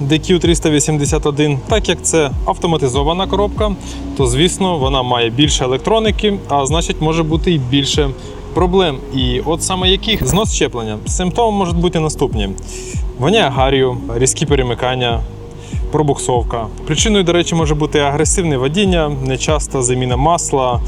DQ381, так як це автоматизована коробка, то звісно вона має більше електроніки, а значить може бути і більше проблем. І от саме яких знос щеплення. Симптоми можуть бути наступні: воняє гарію, різкі перемикання. Пробуксовка. Причиною, до речі, може бути агресивне водіння, нечаста заміна масла.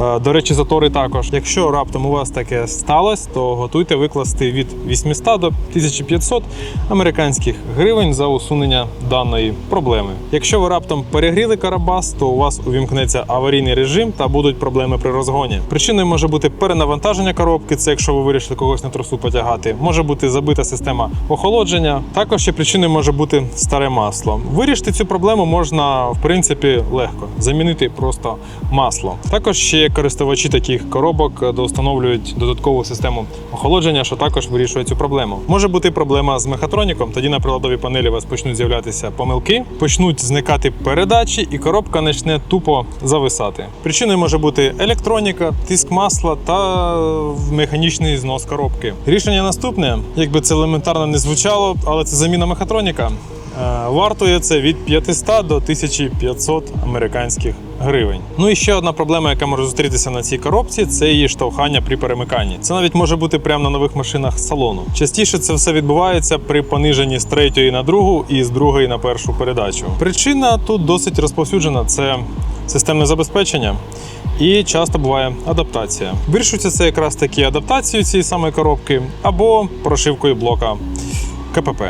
Е, До речі, затори також. Якщо раптом у вас таке сталося, то готуйте викласти від 800 до 1500 американських гривень за усунення даної проблеми. Якщо ви раптом перегріли карабас, то у вас увімкнеться аварійний режим та будуть проблеми при розгоні. Причиною може бути перенавантаження коробки, це якщо ви вирішили когось на тросу потягати. Може бути забита система охолодження. Також ще причиною може бути старе масло. Вирішити цю проблему можна в принципі легко замінити просто масло. Також ще користувачі таких коробок доустановлюють додаткову систему охолодження, що також вирішує цю проблему. Може бути проблема з мехатроніком. Тоді на приладовій панелі у вас почнуть з'являтися помилки, почнуть зникати передачі, і коробка почне тупо зависати. Причиною може бути електроніка, тиск масла та механічний знос коробки. Рішення наступне, якби це елементарно не звучало, але це заміна мехатроніка. Е, Вартує це від 500 до 1500 американських гривень. Ну і ще одна проблема, яка може зустрітися на цій коробці, це її штовхання при перемиканні. Це навіть може бути прямо на нових машинах салону. Частіше це все відбувається при пониженні з третьої на другу і з другої на першу передачу. Причина тут досить розповсюджена: це системне забезпечення. І часто буває адаптація. Вирішується це якраз таки адаптацією цієї самої коробки або прошивкою блока КПП.